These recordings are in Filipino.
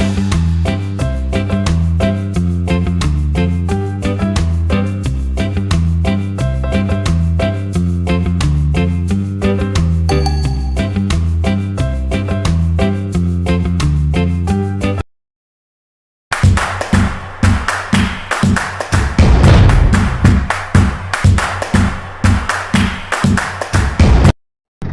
you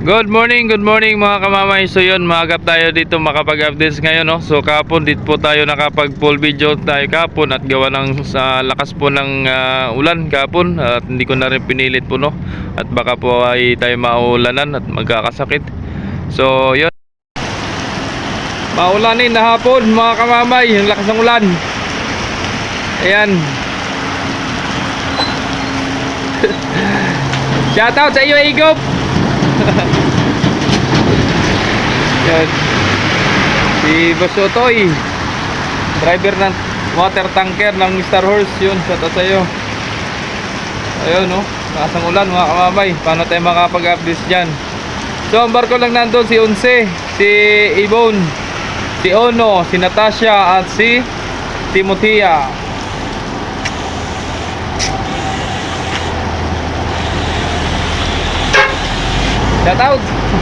Good morning, good morning mga kamamay. So yun, maagap tayo dito makapag-updates ngayon no. So kapon dito po tayo nakapag full video tayo kapon at gawa ng sa lakas po ng ah, ulan kapon at hindi ko na rin pinilit po no. At baka po ay tayo maulanan at magkakasakit. So yun. Maulanin na hapon mga kamamay, yung lakas ng ulan. Ayan. Shoutout sa iyo, Igop. Yan. Si Boss Otoy. Driver ng water tanker ng Star Horse. Yun, shout out sa'yo. Ayun, no. Nakasang ulan, mga kamamay. Paano tayo makapag-updates dyan? So, ang barko lang nandun si Unse, si Ibon, si Ono, si Natasha, at si Timothea. Shout out!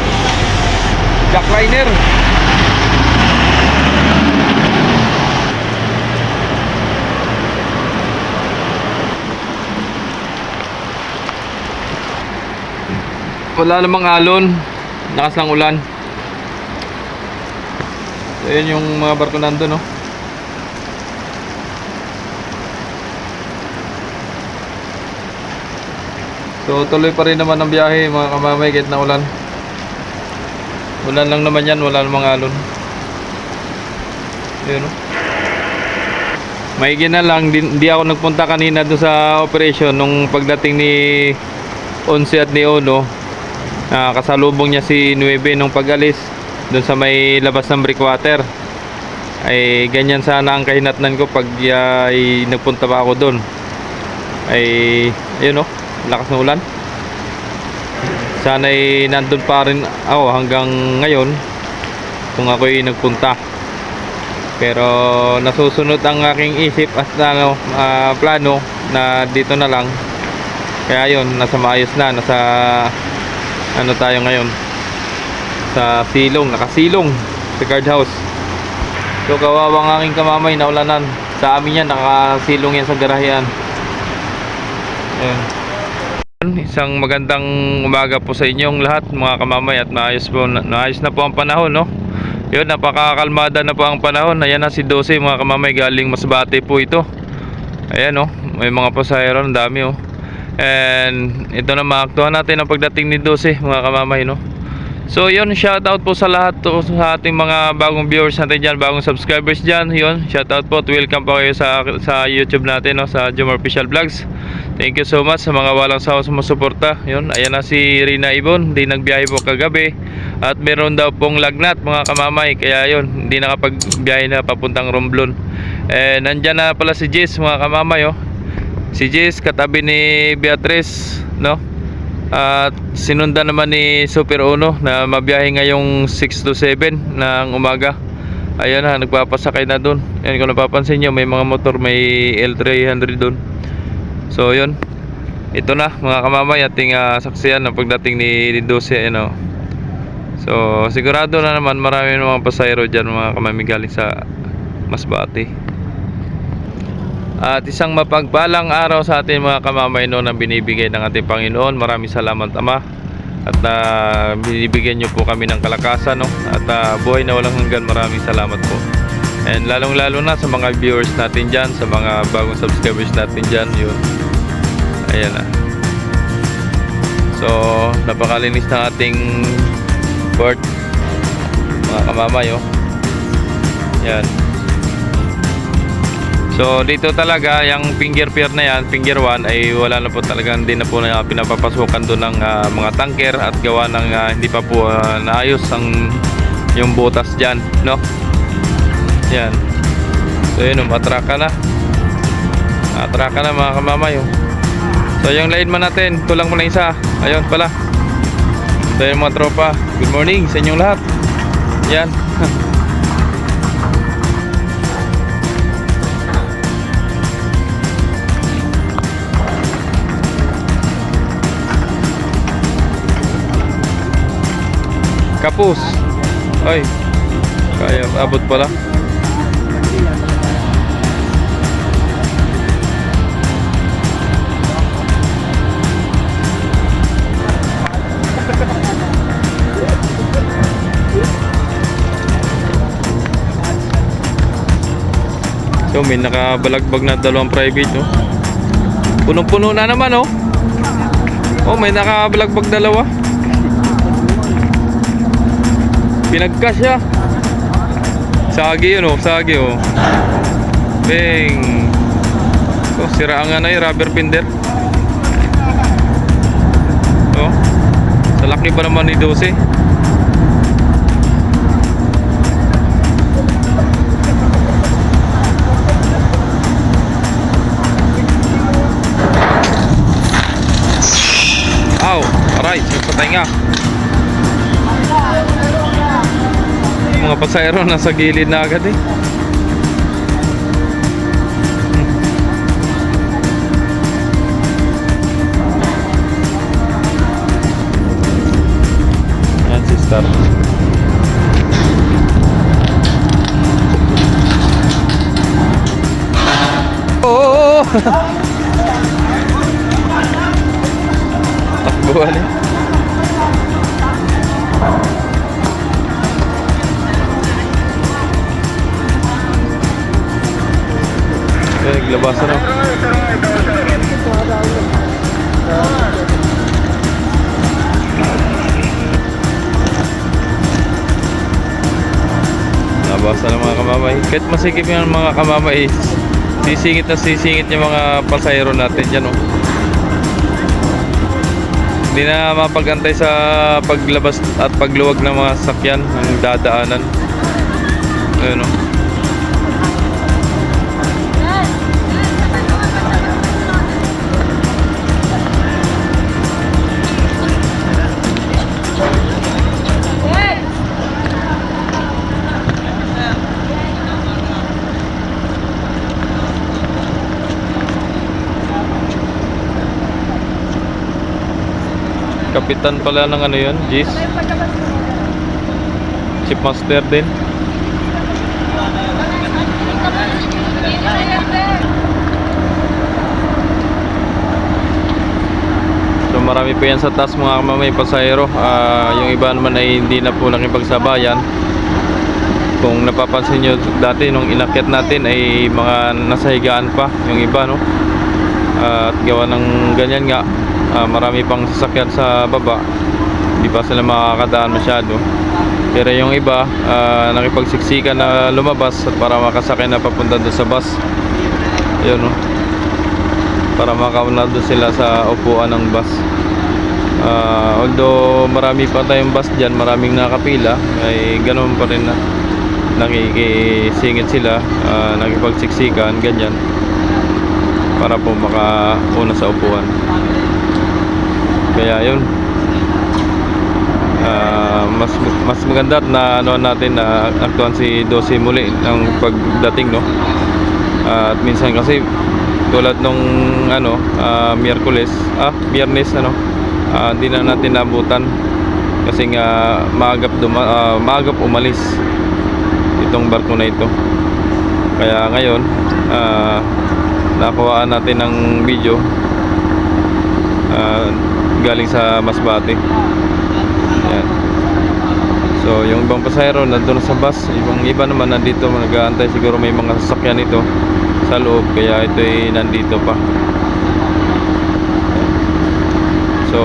Jackliner. Wala namang alon. Lakas ng ulan. So, yun yung mga barko nandun, no? So, tuloy pa rin naman ang biyahe, mga kamamay, kahit na ulan. Ulan lang naman yan, wala namang alon. Ayun o. Maigi na lang, di, di ako nagpunta kanina doon sa operation nung pagdating ni Onse at ni Ono. Ah, kasalubong niya si Nueve nung pag-alis doon sa may labas ng breakwater. Ay ganyan sana ang kahinatnan ko pag ah, ay nagpunta pa ako doon. Ay ayun o, lakas ng ulan sana'y nandun pa rin ako hanggang ngayon kung ako'y nagpunta. Pero nasusunod ang aking isip at ano, ah, plano na dito na lang. Kaya yun, nasa maayos na nasa ano tayo ngayon? Sa silong, nakasilong sa guardhouse so kawawang aking kamamay na ulanan sa amin yan, nakasilong yan sa garahean ayun Isang magandang umaga po sa inyong lahat mga kamamay at naayos po naayos na po ang panahon no. Yun napakakalmada na po ang panahon. Ayan na si 12 mga kamamay galing Masbate po ito. Ayan no, may mga pasahero ang dami oh. And ito na maaktuhan natin ang pagdating ni 12 mga kamamay no. So yun, shoutout po sa lahat to, sa ating mga bagong viewers natin dyan, bagong subscribers dyan. Yun, shoutout po at welcome po kayo sa, sa YouTube natin, no, sa Jomar Official Vlogs. Thank you so much sa mga walang sawa sumusuporta. Yun, ayan na si Rina Ibon, hindi nagbiyahe po kagabi. At meron daw pong lagnat mga kamamay, kaya yun, hindi nakapagbiyahe na papuntang Romblon. Eh, nandyan na pala si Jess mga kamamay, oh. Si Jess, katabi ni Beatrice, no? At sinundan naman ni Super Uno na mabiyahe ngayong 6 to 7 ng umaga. Ayan na, nagpapasakay na doon. Yan kung napapansin nyo, may mga motor, may L300 doon. So yun. Ito na mga kamamay ating uh, saksiyan ng pagdating ni 12 ano. So sigurado na naman marami ng mga pasahero diyan mga kamamay galing sa Masbate. At isang mapagpalang araw sa ating mga kamamay no na binibigay ng ating Panginoon. Maraming salamat Ama. At uh, binibigyan niyo po kami ng kalakasan no. At uh, buhay na walang hanggan. Maraming salamat po. And lalong lalo na sa mga viewers natin dyan, sa mga bagong subscribers natin dyan, yun. Ayan na. So, napakalinis ng ating port. Mga kamamay, oh. Yan. So, dito talaga, yung finger pier na yan, finger 1, ay wala na po talaga, hindi na po na pinapapasukan doon ng ah, mga tanker at gawa ng ah, hindi pa po ah, naayos ang yung butas dyan, no? Yan. So yun, umatraka na. Atraka na mga kamamay. Oh. So yung lineman natin, tulang mo na isa. Ayun pala. So yun mga tropa. Good morning sa inyong lahat. Yan. Tapos, ay, kaya abot pala. So, may nakabalagbag na dalawang private, oh. Punong-puno na naman, oh. Oh, may nakabalagbag dalawa. Pinagkas siya. Sagi yun, oh. Sagi, oh. Bing. Oh, siraan nga na yung rubber pinder. Oh. Sa laki pa naman ni 12. Pasayro nasa gilid na agad eh. Yan. Oo! Takbuhan eh. Naglabasan na. Nabasa ng mga kamamay. Kahit masikip yung mga kamamay, sisingit na sisingit yung mga pasayro natin dyan, oh. Hindi na mapagantay sa paglabas at pagluwag ng mga sakyan ng dadaanan. Ayun, oh. Kapitan pala ng ano yun, Gis. Chief Master din. So marami pa yan sa taas mga kamamay pasayro. Ah, yung iba naman ay hindi na po nakipagsabayan. Kung napapansin nyo dati nung inakyat natin ay mga nasa higaan pa yung iba no. Ah, at gawa ng ganyan nga ah, marami pang sasakyan sa baba. Hindi pa sila makakadaan masyado. Pero yung iba ah, nakipagsiksikan na lumabas at para makasakay na papunta doon sa bus. Ayun no para makauna doon sila sa upuan ng bus. Ah, although marami pa tayong bus dyan, maraming nakapila, ay ganoon pa rin na nakikisingit sila, ah, nakipagsiksikan, ganyan para po makauna sa upuan. Kaya yun. Ah, mas mas maganda na ano natin na aktuhan si Dosi muli ng pagdating no. Ah, at minsan kasi tulad nung ano ah, Miyerkules ah Biyernes ano hindi na natin nabutan kasi nga maagap ah, maagap umalis itong barko na ito kaya ngayon ah, nakuhaan natin ng video ah, galing sa Masbate yan So, yung ibang pasahero nandun sa bus, ibang iba naman nandito nag-aantay siguro may mga sasakyan ito sa loob kaya ito ay nandito pa. So,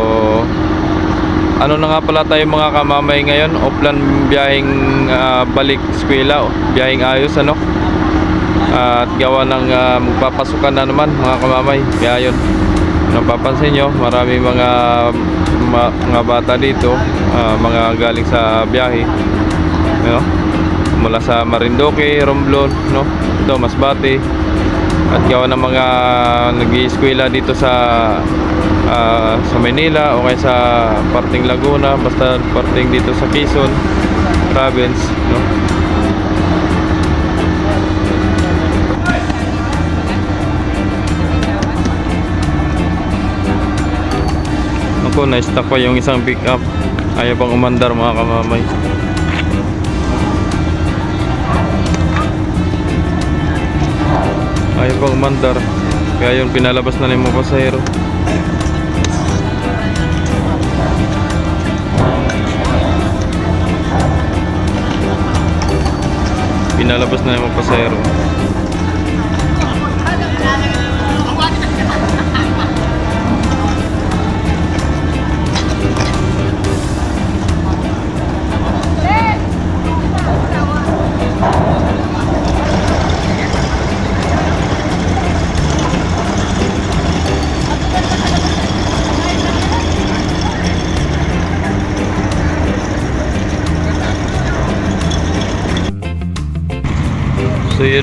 ano na nga pala tayo mga kamamay ngayon? Oplan biyaheng ah, balik eskwela, biyaheng ayos ano? at gawa ng ah, magpapasukan na naman mga kamamay. Kaya yun. Napapansin nyo, marami mga ma- mga bata dito, ah, mga galing sa biyahe. No? Mula sa Marindoque, Romblon, no? Ito, Masbate. At gawa ng mga nag-i-eskwela dito sa ah, sa Manila o kaya sa parting Laguna, basta parting dito sa Quezon province, no? ko na stuck pa yung isang pick up ayaw pang umandar mga kamamay. Ayaw pang umandar. Kaya yun pinalabas na ni mga pasahero. Pinalabas na ni mga pasahero.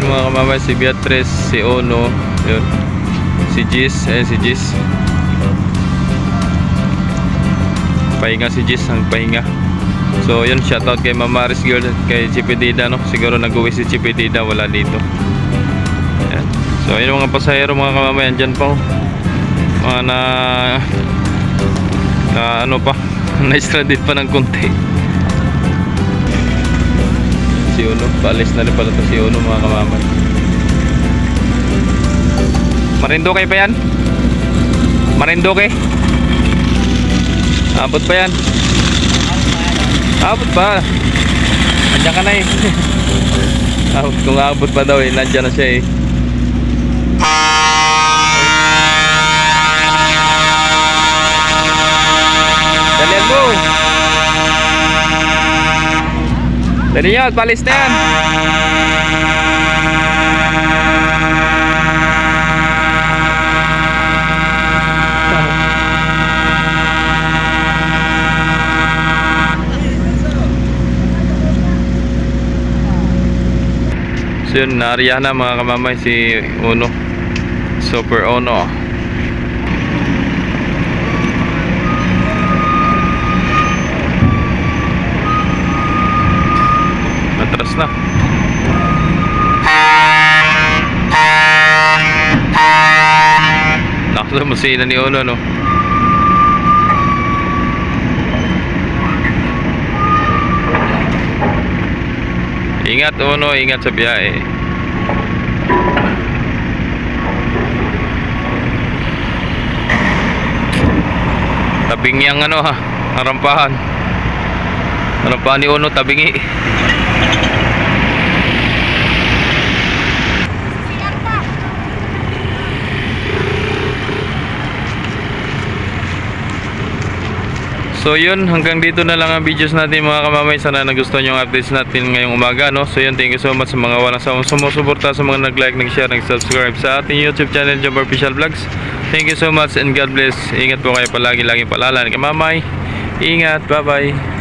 Yun mga kamamay, si Beatrice, si Ono, yun. Si Jis, eh si Jis. Pahinga si Jis, ang pahinga. So yun, shoutout kay Mama Maris Girl, kay Chipidida, no? Siguro nag-uwi si Chipidida, wala dito. Yan. So yun mga pasahero, mga kamamay, andyan pa. oh. Mga na... na ano pa, na-stranded pa ng konti. Si Uno, paalis na rin pala to si Uno mga kamamay. Marinduque pa yan? Marinduque? Abot pa yan? Abot pa. Nandiyan ka na eh. Abot, kung abot pa daw eh, nandiyan na siya eh. Dali nyo, palis na yan. So yun, naariyahan na mga kamamay si Uno. Super Uno. Na. Nakasa mo sila ni Uno, no? Ingat, Uno. Ingat sa biyahe. Tabing yang ano ha, harampahan. Harampahan ni Uno, tabingi. So yun, hanggang dito na lang ang videos natin mga kamamay. Sana nagustuhan yung updates natin ngayong umaga. No? So yun, thank you so much sa mga walang sawang sumusuporta sa mga nag-like, nag-share, nag-subscribe sa ating YouTube channel, Jumper Official Vlogs. Thank you so much and God bless. Ingat po kayo palagi, laging palalan. Kamamay, ingat. Bye-bye.